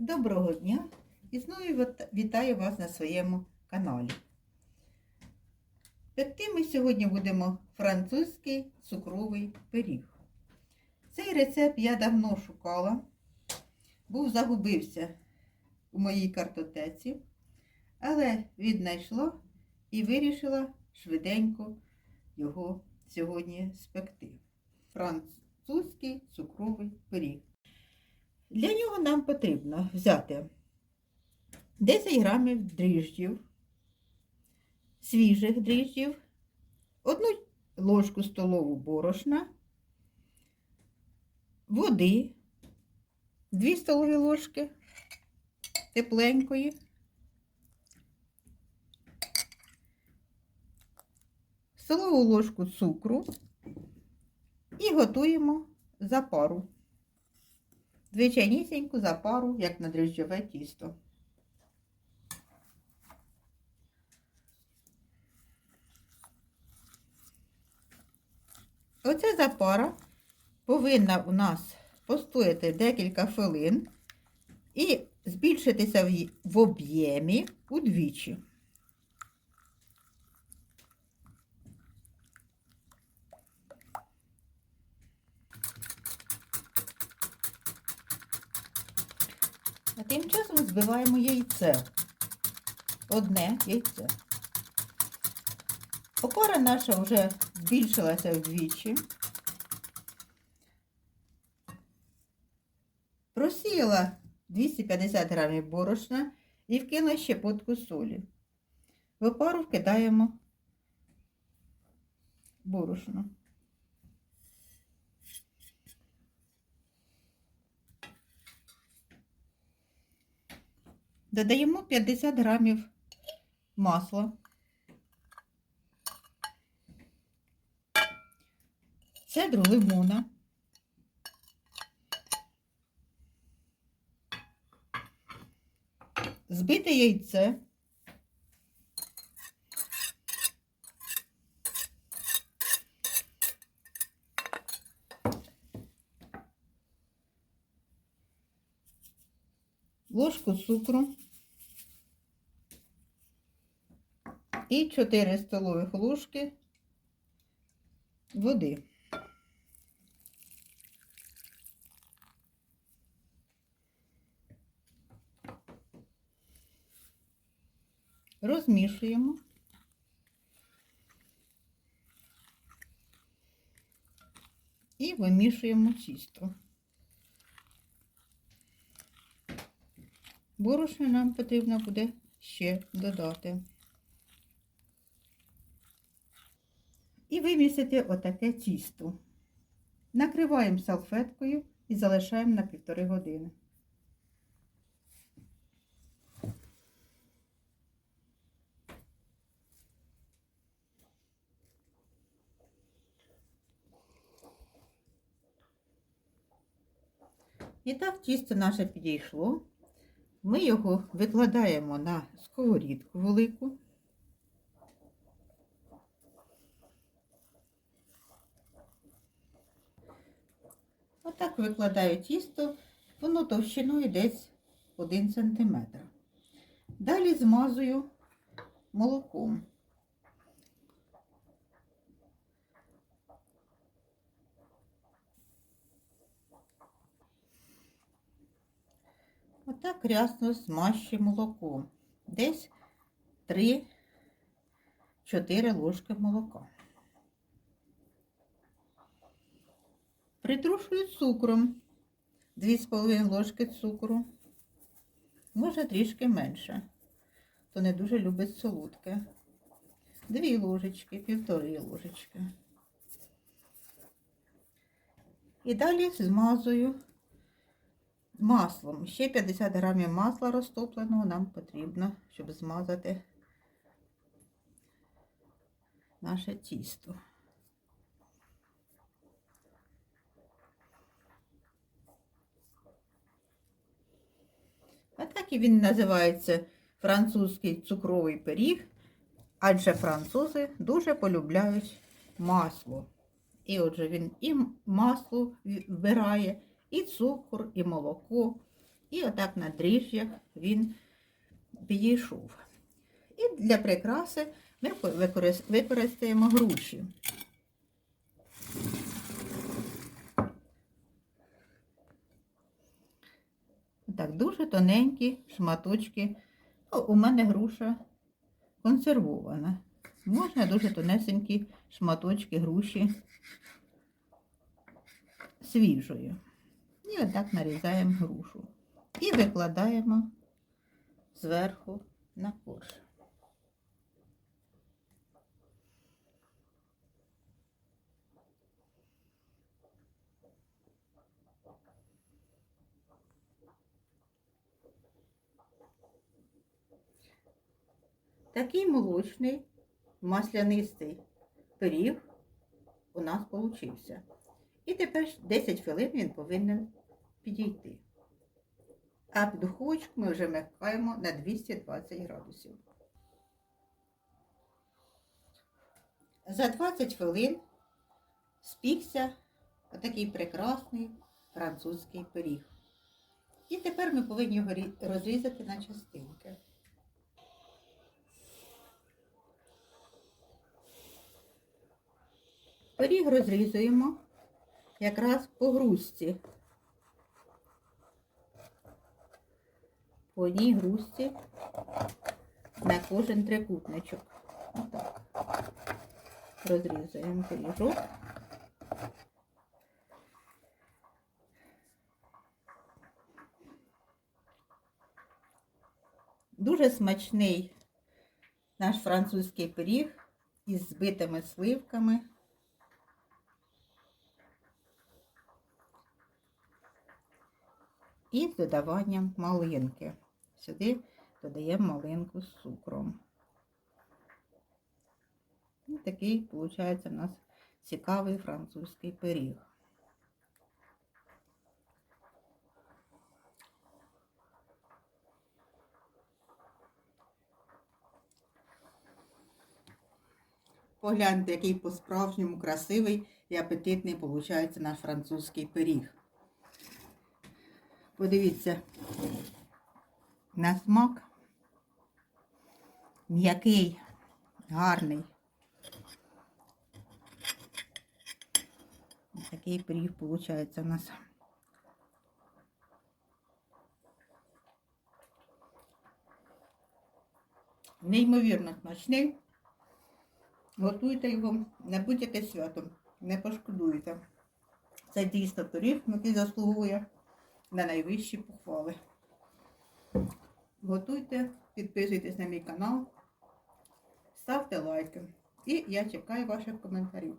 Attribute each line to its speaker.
Speaker 1: Доброго дня і знову вітаю вас на своєму каналі. Пекти ми сьогодні будемо французький цукровий пиріг. Цей рецепт я давно шукала, був загубився у моїй картотеці, але віднайшла і вирішила швиденько його сьогодні спекти. Французький цукровий пиріг. Для нього нам потрібно взяти 10 грамів дріжджів, свіжих дріжджів, одну ложку столову борошна, води, 2 столові ложки тепленької, столову ложку цукру і готуємо запару звичайнісіньку запару, як на дріжджове тісто. Оця запара повинна у нас постояти декілька хвилин і збільшитися в об'ємі удвічі. А тим збиваємо яйце. Одне яйце. Опора наша вже збільшилася вдвічі. Просіяла 250 грамів борошна і вкинула щепотку солі. В опару вкидаємо борошно. Додаємо 50 грамів масла. Цедру лимона. Збите яйце. Ложку цукру. І 4 столових ложки води. Розмішуємо. І вимішуємо тісто. Борошно нам потрібно буде ще додати. І вимісити отаке тісто. Накриваємо салфеткою і залишаємо на півтори години. І так тісто наше підійшло. Ми його викладаємо на сковорідку велику. Отак викладаю тісто, воно товщиною десь 1 см. Далі змазую молоком. Отак рясно змащу молоком. Десь 3-4 ложки молока. Притрушую цукром 2,5 ложки цукру. Може трішки менше, то не дуже любить солодке. Дві ложечки, півтори ложечки. І далі змазую маслом. Ще 50 грамів масла розтопленого нам потрібно, щоб змазати наше тісто. А так і він називається французький цукровий пиріг, адже французи дуже полюбляють масло. І отже він і масло вбирає, і цукор, і молоко, І отак на дріжджах він підійшов. І для прикраси ми використ- використаємо груші. Так, дуже тоненькі шматочки. Ну, у мене груша консервована. Можна дуже тонесенькі шматочки груші свіжою. І отак нарізаємо грушу. І викладаємо зверху на корж. Такий молочний, маслянистий пиріг у нас получився. І тепер 10 хвилин він повинен підійти. А духовочку ми вже вмикаємо на 220 градусів. За 20 хвилин спікся отакий прекрасний французький пиріг. І тепер ми повинні його розрізати на частинки. Пиріг розрізуємо якраз по грузці. По одній грузці на кожен трикутничок. Розрізуємо пиріжок. Дуже смачний наш французький пиріг із збитими сливками. і з додаванням малинки. Сюди додаємо малинку з цукром. І такий, виходить, у нас цікавий французький пиріг. Погляньте, який по-справжньому красивий і апетитний виходить наш французький пиріг. Подивіться на смак. М'який, гарний. Такий пиріг виходить у нас. Неймовірно смачний. Готуйте його на будь-яке свято. Не пошкодуєте. Це дійсно пиріг, який заслуговує на найвищі похвали. Готуйте, підписуйтесь на мій канал, ставте лайки. І я чекаю ваших коментарів.